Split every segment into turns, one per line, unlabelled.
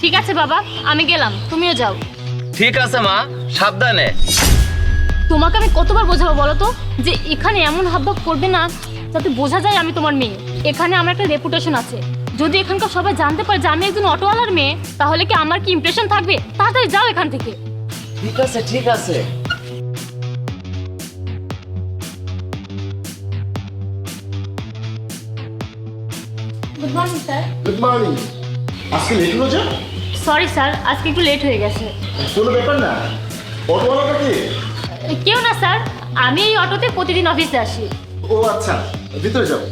ঠিক আছে বাবা আমি গেলাম। তুমিও যাও।
ঠিক আছে মা সাবধানে।
তোমাকে আমি কতবার বোঝাবো বলো তো? যে এখানে এমন হাবভাব করবে না যাতে বোঝা যায় আমি তোমার মেয়ে। এখানে আমার একটা রেপুটেশন আছে। যদি এখানকার সবাই জানতে পারে যে আমি একজন অটোওয়ালার মেয়ে তাহলে কি আমার কি ইমপ্রেশন থাকবে? তাড়াতাড়ি যাও এখান থেকে।
ঠিক আছে ঠিক আছে।
Good morning sir
good morning আজকে লেট হলো যে?
সরি স্যার আজকে একটু লেট হয়ে গেছে।
কোনো ব্যাপার না। অটোওয়ালাটা কে?
কেউ না স্যার আমি এই অটোতে প্রতিদিন অফিসে আসি।
ও আচ্ছা। ভিতরে যাও।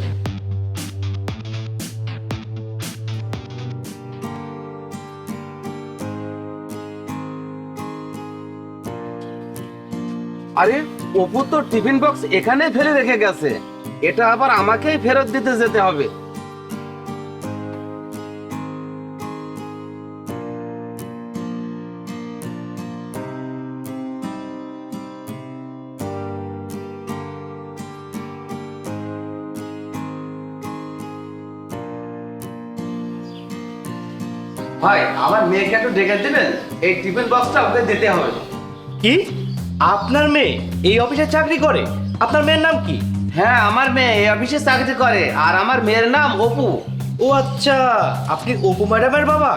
আরে অপু তো টিফিন বক্স এখানেই ফেলে রেখে গেছে। এটা আবার আমাকেই ফেরত দিতে যেতে হবে। ভাই আমার মেয়েকে একটু ডেকে দিবেন? এই টিফিন বক্সটা ওকে দিতে হবে।
কি? আপনার মেয়ে এই অফিসে চাকরি করে? আপনার মেয়ের নাম কি?
হ্যাঁ আমার মেয়ে এই অফিসে চাকরি করে আর আমার মেয়ের নাম অপু।
ও আচ্ছা আপনি অপু ম্যাডামের বাবা?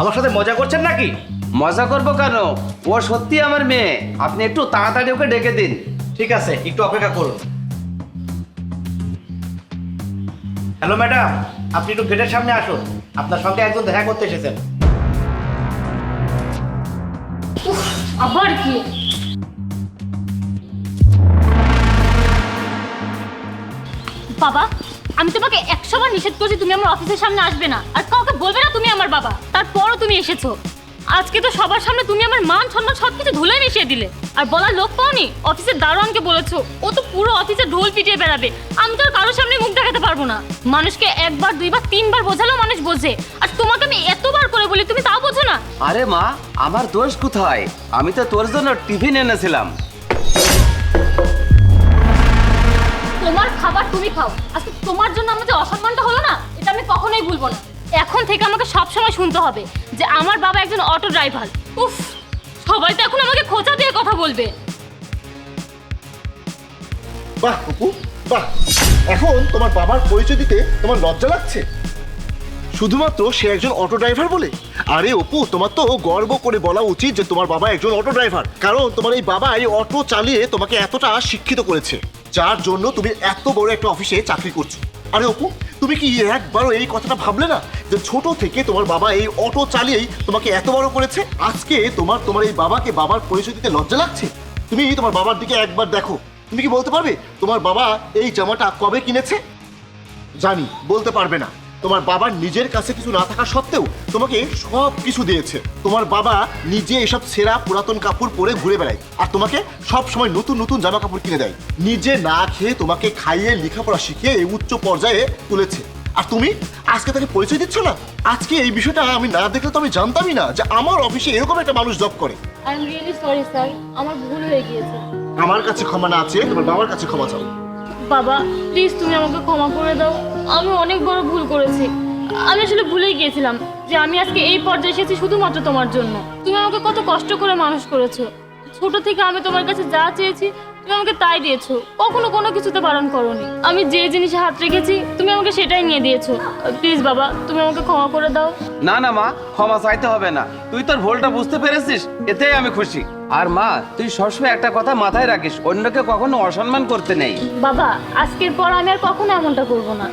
আমার সাথে মজা করছেন নাকি?
মজা করব কেন? ও সত্যি আমার মেয়ে। আপনি একটু তাড়াতাড়ি ওকে ডেকে দিন।
ঠিক আছে একটু অপেক্ষা করুন। Hello madam. আপনি একটু গেটের সামনে আসুন। আপনার সঙ্গে একজন দেখা করতে এসেছেন।
আবার কি? বাবা, আমি তোমাকে একশো বার নিষেধ করছি তুমি আমার অফিসের সামনে আসবে না। আর কাউকে বলবে না তুমি আমার বাবা। তারপরও তুমি এসেছ। আজকে তো সবার সামনে তুমি আমার মান সম্মান সবকিছু ধুলে মিশিয়ে দিলে। আর বলার লোক পাওনি? অফিসের দারোয়ানকে বলেছ। ও তো পুরো অফিসে ঢোল পিটিয়ে বেড়াবে। আমি তো আর কারোর সামনে মুখ দেখাতে পারব না। মানুষকে একবার দুইবার তিনবার বোঝালেও মানুষ বোঝে। আর তোমাকে আমি এতবার করে বলি তুমি তাও বোঝো না।
আরে মা আমার দোষ কোথায়? আমি তো তোর জন্য টিফিন এনেছিলাম।
তোমার খাবার তুমি খাও। আজকে তোমার জন্য আমার যে অসম্মানটা হলো না এটা আমি কখনোই ভুলবো না। এখন থেকে আমাকে সব সময় শুনতে হবে যে আমার বাবা একজন অটো ড্রাইভার। উফ, সবাই তো এখন আমাকে খোঁচা দিয়ে কথা বলবে।
বাহ অপু বাহ। এখন তোমার বাবার পরিচয় দিতে তোমার লজ্জা লাগছে? শুধুমাত্র সে একজন অটো ড্রাইভার বলে? আরে অপু, তোমার তো গর্ব করে বলা উচিত যে তোমার বাবা একজন অটো ড্রাইভার। কারণ তোমার এই বাবা এই অটো চালিয়ে তোমাকে এতটা শিক্ষিত করেছে, যার জন্য তুমি এত বড় একটা অফিসে চাকরি করছ। আরে অপু তুমি কি একবারও এই কথাটা ভাবলে না? যে ছোট থেকে তোমার বাবা এই অটো চালিয়েই তোমাকে এত বড় করেছে? আজকে তোমার তোমার এই বাবাকে বাবার পরিচয় দিতে লজ্জা লাগছে? তুমি তোমার বাবার দিকে একবার দেখো। তুমি কি বলতে পারবে? তোমার বাবা এই জামাটা কবে কিনেছে? জানি, বলতে পারবে না। তোমার বাবার নিজের কাছে কিছু না থাকা সত্ত্বেও তোমাকে সব কিছু দিয়েছে। তোমার বাবা নিজে এসব সেরা পুরাতন কাপড় পরে ঘুরে বেড়ায় আর তোমাকে সব সময় নতুন নতুন জামা কাপড় কিনে দেয়। নিজে না খেয়ে তোমাকে খাইয়ে লেখাপড়া শিখিয়ে এই উচ্চ পর্যায়ে তুলেছে। আর তুমি আজকে তাকে পরিচয় দিচ্ছ না? আজকে এই বিষয়টা আমি না দেখলে তো আমি জানতামই না যে আমার অফিসে এরকম একটা মানুষ জব করে।
I am really sorry sir আমার ভুল হয়ে গিয়েছে।
আমার কাছে ক্ষমা না আছে তোমার বাবার কাছে ক্ষমা চাও।
বাবা প্লিজ তুমি আমাকে ক্ষমা করে দাও। আমি অনেক বড় ভুল আমি আসলে ভুলেই গিয়েছিলাম যে আমি আজকে এই পর্যায়ে এসেছি শুধুমাত্র তোমার জন্য। তুমি আমাকে কত কষ্ট করে মানুষ করেছ। ছোট থেকে আমি তোমার কাছে যা চেয়েছি তুমি আমাকে তাই দিয়েছ। কখনো কোনো কিছুতে বারণ করনি। আমি যে জিনিসে হাত রেখেছি তুমি আমাকে সেটাই নিয়ে দিয়েছ। প্লিজ বাবা তুমি আমাকে ক্ষমা করে দাও।
না না মা ক্ষমা চাইতে হবে না। তুই তোর ভুলটা বুঝতে পেরেছিস এতেই আমি খুশি। আর মা তুই সবসময় একটা কথা মাথায় রাখিস অন্যকে কখনো অসম্মান করতে নেই।
বাবা আজকের পর আমি আর কখনো এমনটা করব না।